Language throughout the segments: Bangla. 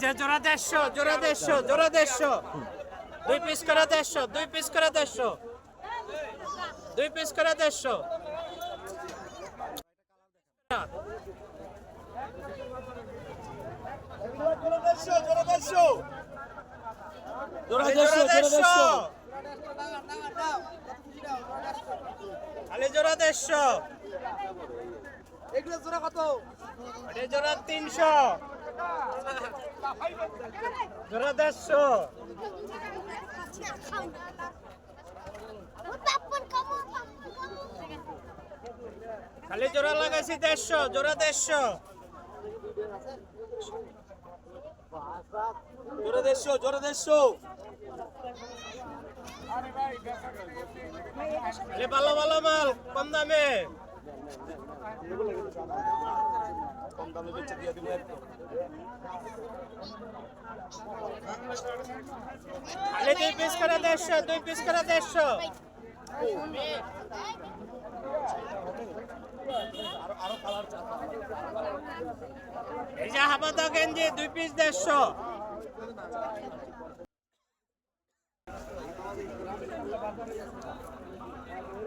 যে জোড়া দেড়শো জোড়া দেড়শো জোড়া দেড়শো। দুই পিস করে দেড়শো, দুই পিস করে দেড়শো। দুই পিস করে দেড়শো। জোড়া দেড়শো। এগুলো জোড়া কত? জোড়া তিনশো। জোড়া খালি জোড়া লাগাইছি দেড়শো, জোড়া দেড়শো। জোড়া দেড়শো জোড়া দেড়শো। ভালো ভালো মাল, কম দামে। কম দামে বেচে দিয়ে দিব একদম। খালি দুই পিস করে দেড়শো, দুই পিস করে দেড়শো। এই যে হাবাদা গেঞ্জি, দুই পিস দেড়শো।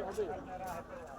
খালি দুই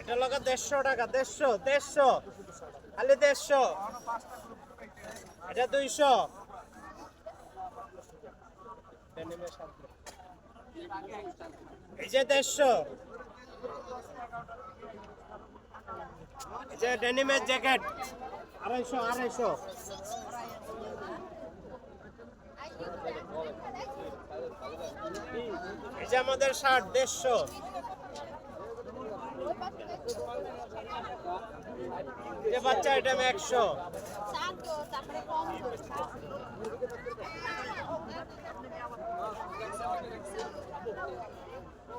এটা লগা দেড়শো টাকা, দেড়শো দেড়শো, খালি দেড়শো। এটা দুইশো। এই যে এই যে ডেনিমের জ্যাকেট, আড়াইশো আড়াইশো। এই যে আমাদের শার্ট, দেড়শো। যে বাচ্চা আইটেম একশো। তারপরে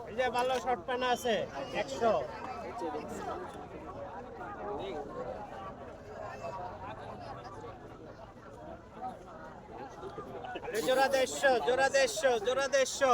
এই যে ভালো শর্ট প্যান্ট আছে, একশো। জোড়া দেড়শো জোড়া দেড়শো জোড়া দেড়শো।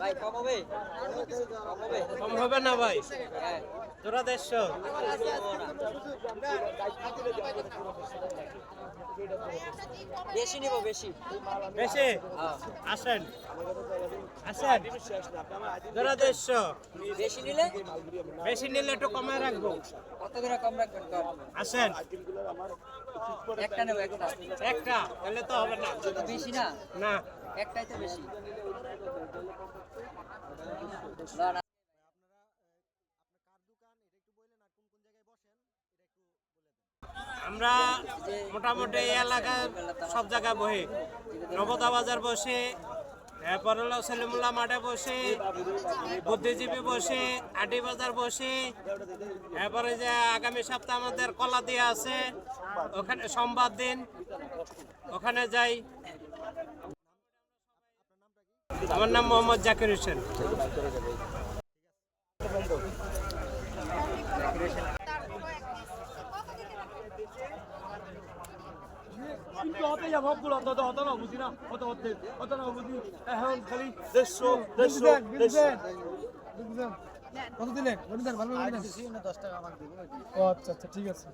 ভাই কম হবে? কম হবে না ভাই? জোড়া দেড়শো। বেশি নিব বেশি। বেশি? আসেন। আসেন। দেড়শো। বেশি নিলে? বেশি নিলে একটু কমায় রাখব। কত করে কম রাখবেন? আসেন। একটা নেব একটা। একটা তাহলে তো হবে না। বেশি না? না। বেশি। আমরা মোটামুটি এই এলাকায় সব জায়গায় বহি নবদা বাজার বসে, এরপরে হলো সেলিমুল্লাহ মাঠে বসে, বুদ্ধিজীবী বসে আটি বাজার বসে, এরপরে যে আগামী সপ্তাহে আমাদের কলা দিয়ে আছে, ওখানে সোমবার দিন, ওখানে যাই আমার নাম মোহাম্মদ জাকির হোসেন। কিন্তু হতে যাব সবগুলো অত অত না বুঝি না অত হতে অত না বুঝি এখন খালি দেড়শো দেড়শো দেড়শো। কত দিলেন? বলুন স্যার ভালো বলুন ও আচ্ছা আচ্ছা ঠিক আছে।